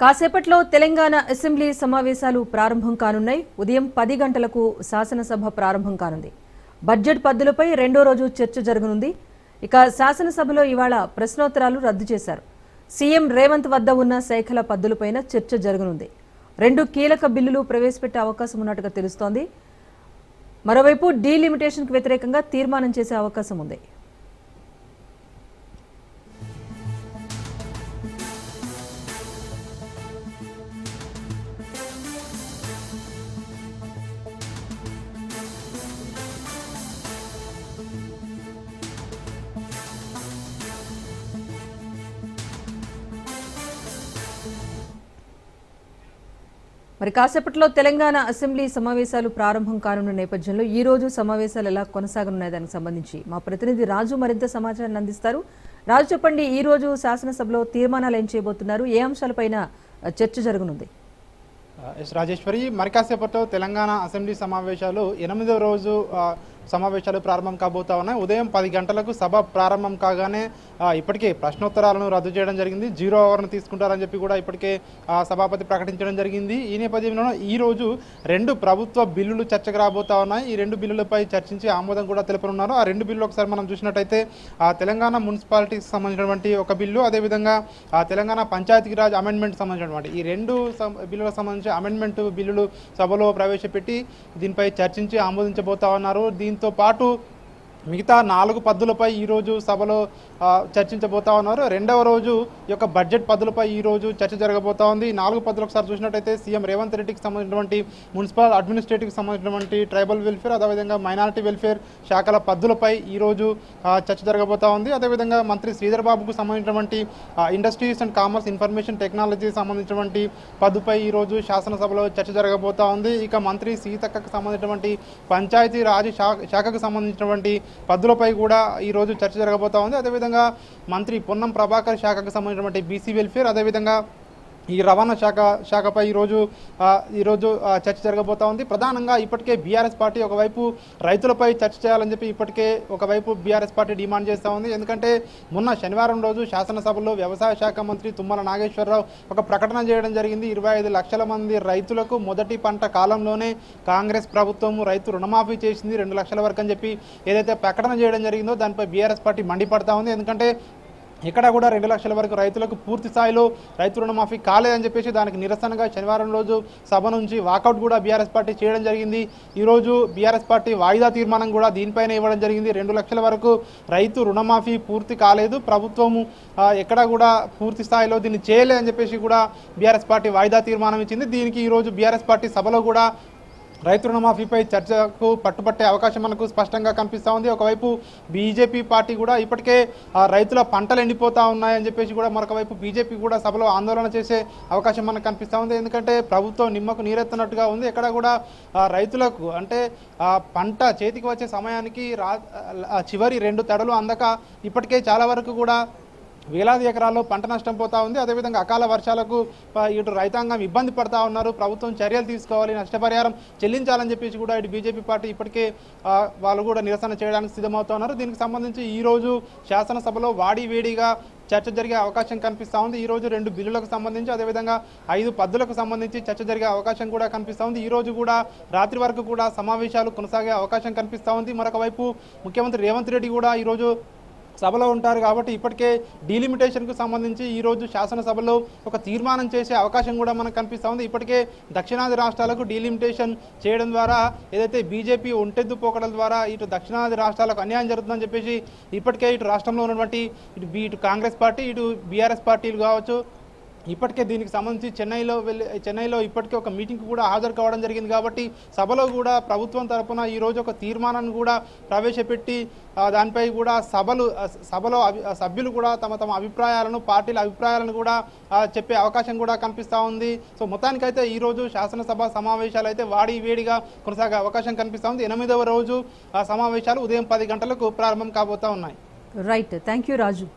కాసేపట్లో తెలంగాణ అసెంబ్లీ సమావేశాలు ప్రారంభం కానున్నాయి. ఉదయం పది గంటలకు శాసనసభ ప్రారంభం కానుంది. బడ్జెట్ పద్దులపై రెండో రోజు చర్చ జరగనుంది. ఇక శాసనసభలో ఇవాళ ప్రశ్నోత్తరాలు రద్దు చేశారు. సీఎం రేవంత్ వద్ద ఉన్న శాఖల పద్దులపైన చర్చ జరగనుంది. రెండు కీలక బిల్లులు ప్రవేశపెట్టే అవకాశం ఉన్నట్టుగా తెలుస్తోంది. మరోవైపు డీలిమిటేషన్కు వ్యతిరేకంగా తీర్మానం చేసే అవకాశం ఉంది. మరి కాసేపట్లో తెలంగాణ అసెంబ్లీ సమావేశాలు ప్రారంభం కానున్న నేపథ్యంలో ఈ రోజు సమావేశాలు ఎలా కొనసాగనున్నాయి? దానికి సంబంధించి మా ప్రతినిధి రాజు మరింత సమాచారాన్ని అందిస్తారు. రాజు చెప్పండి ఈ రోజు శాసనసభలో తీర్మానాలు ఏం చేయబోతున్నారు? ఏ అంశాలపైన చర్చ జరగనుంది? ఎస్ రాజేశ్వరి మరి కాసేపట్లో తెలంగాణ అసెంబ్లీ సమావేశాలు ఎనిమిదో రోజు సమావేశాలు ప్రారంభం కాబోతా ఉన్నాయి. ఉదయం పది గంటలకు సభ ప్రారంభం కాగానే ఇప్పటికే ప్రశ్నోత్తరాలను రద్దు చేయడం జరిగింది. జీరో అవర్ను తీసుకుంటారని చెప్పి కూడా ఇప్పటికే సభాపతి ప్రకటించడం జరిగింది. ఈ నేపథ్యంలో ఈ రోజు రెండు ప్రభుత్వ బిల్లులు చర్చకు రాబోతా ఉన్నాయి. ఈ రెండు బిల్లులపై చర్చించి ఆమోదం కూడా తెలుపనున్నారు. ఆ రెండు బిల్లులు ఒకసారి మనం చూసినట్టయితే ఆ తెలంగాణ మున్సిపాలిటీకి సంబంధించినటువంటి ఒక బిల్లు అదేవిధంగా తెలంగాణ తెలంగాణ పంచాయతీరాజ్ అమెండ్మెంట్ సంబంధించినటువంటి ఈ రెండు బిల్లులకు సంబంధించి అమెండ్మెంట్ బిల్లులు సభలో ప్రవేశపెట్టి దీనిపై చర్చించి ఆమోదించబోతా ఉన్నారు. దీంతో పాటు మిగతా నాలుగు పద్దులపై ఈరోజు సభలో చర్చించబోతా ఉన్నారు. రెండవ రోజు ఈ యొక్క బడ్జెట్ పద్దులపై ఈరోజు చర్చ జరగబోతా ఉంది. నాలుగు పద్దులు ఒకసారి చూసినట్టయితే సీఎం రేవంత్ రెడ్డికి సంబంధించినటువంటి మున్సిపల్ అడ్మినిస్ట్రేటివ్కి సంబంధించినటువంటి ట్రైబల్ వెల్ఫేర్ అదేవిధంగా మైనారిటీ వెల్ఫేర్ శాఖల పద్దులపై ఈరోజు చర్చ జరగబోతా ఉంది. అదేవిధంగా మంత్రి శ్రీధర్ బాబుకు సంబంధించినటువంటి ఇండస్ట్రీస్ అండ్ కామర్స్ ఇన్ఫర్మేషన్ టెక్నాలజీకి సంబంధించినటువంటి పద్దుపై ఈరోజు శాసనసభలో చర్చ జరగబోతా ఉంది. ఇక మంత్రి సీతక్కకు సంబంధించినటువంటి పంచాయతీ రాజ్ శాఖకు సంబంధించినటువంటి పద్దులపై కూడా ఈరోజు చర్చ జరగబోతా ఉంది. అదేవిధంగా మంత్రి పొన్నం ప్రభాకర్ శాఖకు సంబంధించినటువంటి బీసీ వెల్ఫేర్ అదేవిధంగా ఈ రవాణా శాఖ శాఖపై ఈరోజు ఈరోజు చర్చ జరగబోతా ఉంది. ప్రధానంగా ఇప్పటికే బీఆర్ఎస్ పార్టీ ఒకవైపు రైతులపై చర్చ చేయాలని చెప్పి ఇప్పటికే ఒకవైపు బీఆర్ఎస్ పార్టీ డిమాండ్ చేస్తూ ఉంది. ఎందుకంటే మొన్న శనివారం రోజు శాసనసభలో వ్యవసాయ శాఖ మంత్రి తుమ్మల నాగేశ్వరరావు ఒక ప్రకటన చేయడం జరిగింది. ఇరవై ఐదు లక్షల మంది రైతులకు మొదటి పంట కాలంలోనే కాంగ్రెస్ ప్రభుత్వం రైతు రుణమాఫీ చేసింది. రెండు లక్షల వరకు అని చెప్పి ఏదైతే ప్రకటన చేయడం జరిగిందో దానిపై బీఆర్ఎస్ పార్టీ మండిపడతా ఉంది. ఎందుకంటే ఇక్కడ కూడా రెండు లక్షల వరకు రైతులకు పూర్తి స్థాయిలో రైతు రుణమాఫీ కాలేదని చెప్పేసి దానికి నిరసనగా శనివారం రోజు సభ నుంచి వాకౌట్ కూడా బీఆర్ఎస్ పార్టీ చేయడం జరిగింది. ఈరోజు బీఆర్ఎస్ పార్టీ వాయిదా తీర్మానం కూడా దీనిపైన ఇవ్వడం జరిగింది. రెండు లక్షల వరకు రైతు రుణమాఫీ పూర్తి కాలేదు. ప్రభుత్వము ఎక్కడా కూడా పూర్తి స్థాయిలో దీన్ని చేయలే అని చెప్పేసి కూడా బీఆర్ఎస్ పార్టీ వాయిదా తీర్మానం ఇచ్చింది. దీనికి ఈరోజు బీఆర్ఎస్ పార్టీ సభలో కూడా రైతు రుణమాఫీపై చర్చకు పట్టుబట్టే అవకాశం మనకు స్పష్టంగా కనిపిస్తూ ఉంది. ఒకవైపు బీజేపీ పార్టీ కూడా ఇప్పటికే రైతుల పంటలు ఎండిపోతా ఉన్నాయని చెప్పేసి కూడా మరొక వైపు బీజేపీ కూడా సభలో ఆందోళన చేసే అవకాశం మనకు కనిపిస్తూ ఉంది. ఎందుకంటే ప్రభుత్వం నిమ్మకు నీరెత్తున్నట్టుగా ఉంది. ఎక్కడ కూడా రైతులకు అంటే పంట చేతికి వచ్చే సమయానికి చివరి రెండు తడలు అందక ఇప్పటికే చాలా వరకు కూడా వేలాది ఎకరాల్లో పంట నష్టం పోతా ఉంది. అదేవిధంగా అకాల వర్షాలకు ఇటు రైతాంగం ఇబ్బంది పడతా ఉన్నారు. ప్రభుత్వం చర్యలు తీసుకోవాలి నష్టపరిహారం చెల్లించాలని చెప్పేసి కూడా ఇటు బీజేపీ పార్టీ ఇప్పటికే వాళ్ళు కూడా నిరసన చేయడానికి సిద్ధమవుతా ఉన్నారు. దీనికి సంబంధించి ఈరోజు శాసనసభలో వాడి వేడిగా చర్చ జరిగే అవకాశం కనిపిస్తూ ఉంది. ఈరోజు రెండు బిల్లులకు సంబంధించి అదేవిధంగా ఐదు పద్దులకు సంబంధించి చర్చ జరిగే అవకాశం కూడా కనిపిస్తూ ఉంది. ఈ రోజు కూడా రాత్రి వరకు కూడా సమావేశాలు కొనసాగే అవకాశం కనిపిస్తూ ఉంది. మరొక వైపు ముఖ్యమంత్రి రేవంత్ రెడ్డి కూడా ఈరోజు సభలో ఉంటారు కాబట్టి ఇప్పటికే డీలిమిటేషన్కు సంబంధించి ఈరోజు శాసనసభలో ఒక తీర్మానం చేసే అవకాశం కూడా మనకు కనిపిస్తూ ఉంది ఇప్పటికే దక్షిణాది రాష్ట్రాలకు డీలిమిటేషన్ చేయడం ద్వారా ఏదైతే బీజేపీ ఒంటెద్దు పోకడల ద్వారా ఇటు దక్షిణాది రాష్ట్రాలకు అన్యాయం జరుగుతుందని చెప్పేసి ఇప్పటికే ఇటు రాష్ట్రంలో ఉన్నటువంటి ఇటు ఇటు కాంగ్రెస్ పార్టీ ఇటు బీఆర్ఎస్ పార్టీలు కావచ్చు ఇప్పటికే దీనికి సంబంధించి చెన్నైలో వెళ్ళి చెన్నైలో ఇప్పటికే ఒక మీటింగ్ కూడా హాజరు కావడం జరిగింది కాబట్టి సభలో కూడా ప్రభుత్వం తరఫున ఈరోజు ఒక తీర్మానాన్ని కూడా ప్రవేశపెట్టి దానిపై కూడా సభలు సభలో అభి- సభ్యులు కూడా తమ తమ అభిప్రాయాలను పార్టీల అభిప్రాయాలను కూడా చెప్పే అవకాశం కూడా కనిపిస్తూ ఉంది. సో మొత్తానికైతే ఈరోజు శాసనసభ సమావేశాలు అయితే వాడి వేడిగా కొనసాగే అవకాశం కనిపిస్తూ ఉంది. ఎనిమిదవ రోజు ఆ సమావేశాలు ఉదయం పది గంటలకు ప్రారంభం కాబోతా ఉన్నాయి. Right thank you Raju